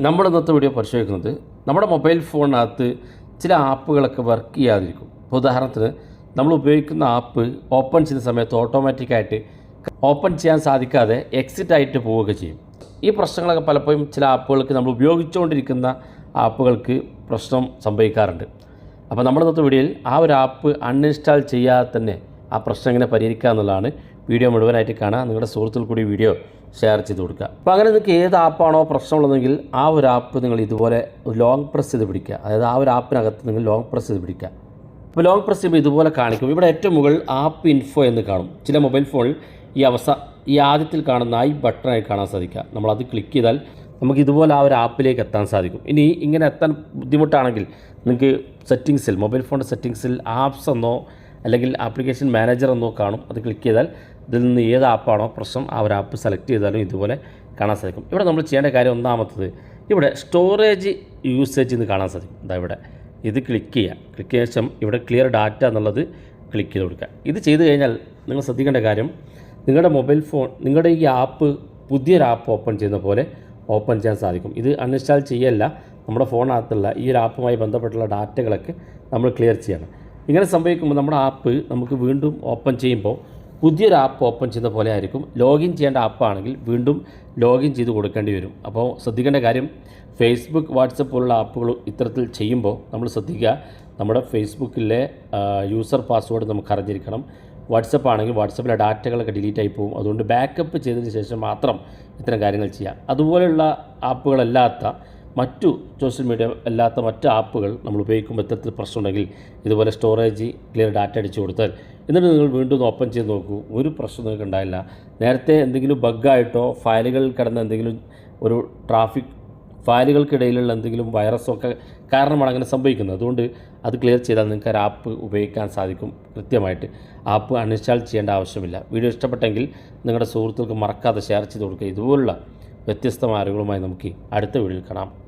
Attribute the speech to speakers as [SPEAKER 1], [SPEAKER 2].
[SPEAKER 1] നമ്മൾ ഇന്നത്തെ വീഡിയോ പരിശോധിക്കുന്നത് നമ്മുടെ മൊബൈൽ ഫോണിനകത്ത് ചില ആപ്പുകളൊക്കെ വർക്ക് ചെയ്യാതിരിക്കും. ഇപ്പോൾ ഉദാഹരണത്തിന് നമ്മൾ ഉപയോഗിക്കുന്ന ആപ്പ് ഓപ്പൺ ചെയ്യുന്ന സമയത്ത് ഓട്ടോമാറ്റിക്കായിട്ട് ഓപ്പൺ ചെയ്യാൻ സാധിക്കാതെ എക്സിറ്റ് ആയിട്ട് പോവുകയൊക്കെ ചെയ്യും. ഈ പ്രശ്നങ്ങളൊക്കെ പലപ്പോഴും ചില ആപ്പുകൾക്ക് നമ്മൾ ഉപയോഗിച്ചുകൊണ്ടിരിക്കുന്ന ആപ്പുകൾക്ക് പ്രശ്നം സംഭവിക്കാറുണ്ട്. അപ്പോൾ നമ്മുടെ ഇന്നത്തെ വീഡിയോയിൽ ആ ഒരു ആപ്പ് അൺഇൻസ്റ്റാൾ ചെയ്യാതെ തന്നെ ആ പ്രശ്നം എങ്ങനെ പരിഹരിക്കുക എന്നുള്ളതാണ് വീഡിയോ മുഴുവനായിട്ട് കാണുക നിങ്ങളുടെ സുഹൃത്തുക്കൾ കൂടി വീഡിയോ ഷെയർ ചെയ്ത് കൊടുക്കുക. അപ്പോൾ അങ്ങനെ നിങ്ങൾക്ക് ഏത് ആപ്പാണോ പ്രശ്നമുള്ളതെങ്കിൽ ആ ഒരു ആപ്പ് നിങ്ങൾ ഇതുപോലെ ലോങ് പ്രസ് ചെയ്ത് പിടിക്കുക. അതായത് ആ ഒരു ആപ്പിനകത്ത് നിങ്ങൾ ലോങ് പ്രസ് ചെയ്ത് പിടിക്കുക. അപ്പോൾ ലോങ് പ്രസ് ചെയ്യുമ്പോൾ ഇതുപോലെ കാണിക്കും. ഇവിടെ ഏറ്റവും മുകളിൽ ആപ്പ് ഇൻഫോ എന്ന് കാണും. ചില മൊബൈൽ ഫോണിൽ ഈ അവസ ഈ ആദ്യത്തിൽ കാണുന്ന ഐ ബട്ടണായി കാണാൻ സാധിക്കുക. നമ്മളത് ക്ലിക്ക് ചെയ്താൽ നമുക്ക് ഇതുപോലെ ആ ഒരു ആപ്പിലേക്ക് എത്താൻ സാധിക്കും. ഇനി ഇങ്ങനെ എത്താൻ ബുദ്ധിമുട്ടാണെങ്കിൽ നിങ്ങൾക്ക് സെറ്റിങ്സിൽ മൊബൈൽ ഫോണിന്റെ സെറ്റിങ്സിൽ ആപ്സ് എന്നോ അല്ലെങ്കിൽ ആപ്ലിക്കേഷൻ മാനേജർ എന്നോ കാണും. അത് ക്ലിക്ക് ചെയ്താൽ ഇതിൽ നിന്ന് ഏത് ആപ്പാണോ പ്രശ്നം ആ ഒരു ആപ്പ് സെലക്ട് ചെയ്താലും ഇതുപോലെ കാണാൻ സാധിക്കും. ഇവിടെ നമ്മൾ ചെയ്യേണ്ട കാര്യം ഒന്നാമത്തത് ഇവിടെ സ്റ്റോറേജ് യൂസേജ് എന്ന് കാണാൻ സാധിക്കും. ഇതാ ഇവിടെ ഇത് ക്ലിക്ക് ചെയ്യുക ക്ലിക്ക് ചെയ്ത ശേഷം ഇവിടെ ക്ലിയർ ഡാറ്റ എന്നുള്ളത് ക്ലിക്ക് ചെയ്ത് കൊടുക്കുക. ഇത് ചെയ്ത് കഴിഞ്ഞാൽ നിങ്ങൾ ശ്രദ്ധിക്കേണ്ട കാര്യം നിങ്ങളുടെ മൊബൈൽ ഫോൺ നിങ്ങളുടെ ഈ ആപ്പ് പുതിയൊരു ആപ്പ് ഓപ്പൺ ചെയ്യുന്ന പോലെ ഓപ്പൺ ചെയ്യാൻ സാധിക്കും. ഇത് അൺഇൻസ്റ്റാൾ ചെയ്യല്ല. നമ്മുടെ ഫോണിനകത്തുള്ള ഈ ഒരു ആപ്പുമായി ബന്ധപ്പെട്ടുള്ള ഡാറ്റകളൊക്കെ നമ്മൾ ക്ലിയർ ചെയ്യണം. ഇങ്ങനെ സംഭവിക്കുമ്പോൾ നമ്മുടെ ആപ്പ് നമുക്ക് വീണ്ടും ഓപ്പൺ ചെയ്യുമ്പോൾ പുതിയൊരു ആപ്പ് ഓപ്പൺ ചെയ്യുന്ന പോലെ ആയിരിക്കും. ലോഗിൻ ചെയ്യേണ്ട ആപ്പാണെങ്കിൽ വീണ്ടും ലോഗിൻ ചെയ്ത് കൊടുക്കേണ്ടി വരും. അപ്പോൾ ശ്രദ്ധിക്കേണ്ട കാര്യം ഫേസ്ബുക്ക് വാട്സപ്പ് പോലുള്ള ആപ്പുകൾ ഇത്തരത്തിൽ ചെയ്യുമ്പോൾ നമ്മൾ ശ്രദ്ധിക്കുക നമ്മുടെ ഫേസ്ബുക്കിലെ യൂസർ പാസ്വേഡ് നമുക്ക് അറിഞ്ഞിരിക്കണം. വാട്സപ്പ് ആണെങ്കിൽ വാട്സപ്പിലെ ഡാറ്റകളൊക്കെ ഡിലീറ്റ് ആയി പോകും. അതുകൊണ്ട് ബാക്കപ്പ് ചെയ്തതിന് ശേഷം മാത്രം ഇത്തരം കാര്യങ്ങൾ ചെയ്യാം അതുപോലെയുള്ള ആപ്പുകളല്ലാത്ത മറ്റു സോഷ്യൽ മീഡിയ അല്ലാത്ത മറ്റ് ആപ്പുകൾ നമ്മൾ ഉപയോഗിക്കുമ്പോൾ ഇത്തരത്തിൽ പ്രശ്നമുണ്ടെങ്കിൽ ഇതുപോലെ സ്റ്റോറേജ് ക്ലിയർ ഡാറ്റ അടിച്ചു കൊടുത്താൽ എന്നിട്ട് നിങ്ങൾ വീണ്ടും ഓപ്പൺ ചെയ്ത് നോക്കൂ. ഒരു പ്രശ്നം നിങ്ങൾക്ക് ഉണ്ടായില്ല. നേരത്തെ എന്തെങ്കിലും ബഗ്ഗായിട്ടോ ഫയലുകളിൽ കിടന്ന എന്തെങ്കിലും ഒരു ട്രാഫിക് ഫയലുകൾക്കിടയിലുള്ള എന്തെങ്കിലും വൈറസോ ഒക്കെ കാരണമാണ് അങ്ങനെ സംഭവിക്കുന്നത്. അതുകൊണ്ട് അത് ക്ലിയർ ചെയ്താൽ നിങ്ങൾക്ക് ഒരു ആപ്പ് ഉപയോഗിക്കാൻ സാധിക്കും കൃത്യമായിട്ട്. ആപ്പ് അൺഇൻസ്റ്റാൾ ചെയ്യേണ്ട ആവശ്യമില്ല. വീഡിയോ ഇഷ്ടപ്പെട്ടെങ്കിൽ നിങ്ങളുടെ സുഹൃത്തുക്കൾക്ക് മറക്കാതെ ഷെയർ ചെയ്ത് കൊടുക്കുക. ഇതുപോലുള്ള വ്യത്യസ്തമായ അറിവുകളുമായി നമുക്ക് അടുത്ത വീഡിയോയിൽ കാണാം.